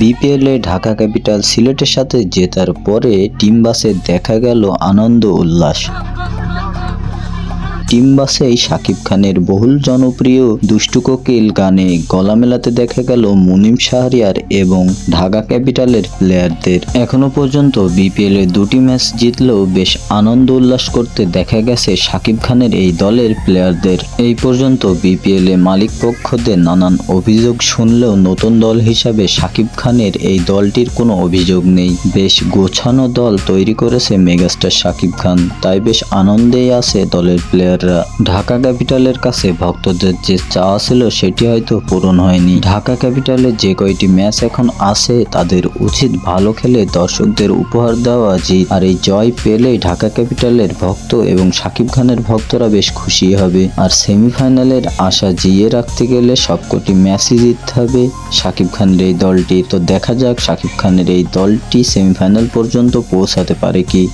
বিপিএলে ঢাকা ক্যাপিটাল সিলেটের সাথে জেতার পরে টিম বাসে দেখা গেল আনন্দ উল্লাস। টিম বাসেই শাকিব খানের বহুল জনপ্রিয় দুষ্টু কোকিল গানে গলা মেলাতে দেখা গেল মুনিম শাহরিয়ার এবং ঢাকা ক্যাপিটালের প্লেয়ারদের। এখনও পর্যন্ত বিপিএল এ দুটি ম্যাচ জিতলেও বেশ আনন্দ উল্লাস করতে দেখা গেছে শাকিব খানের এই দলের প্লেয়ারদের। এই পর্যন্ত বিপিএল এ মালিক পক্ষদের নানান অভিযোগ শুনলেও নতুন দল হিসাবে শাকিব খানের এই দলটির কোনো অভিযোগ নেই। বেশ গোছানো দল তৈরি করেছে মেগাস্টার শাকিব খান, তাই বেশ আনন্দেই আছে দলের প্লেয়াররা ঢাকা ক্যাপিটালের কাছে ভক্তদের যে চাওয়া ছিল সেটি হয়তো পূরণ হয়নি। ঢাকা ক্যাপিটালের যে কয়টি ম্যাচ এখন আছে, তাদের উচিত ভালো খেলে দর্শকদের উপহার দেওয়া জিত আর এই জয় পেলেই ঢাকা ক্যাপিটালের ভক্ত এবং শাকিব খানের ভক্তরা বেশ খুশি হবে। আর সেমিফাইনালের আশা জিয়ে রাখতে গেলে সবকটি ম্যাচই জিততে হবে শাকিব খানের এই দলটি। তো দেখা যাক সাকিব খানের এই দলটি সেমিফাইনাল পর্যন্ত পৌঁছাতে পারে কি।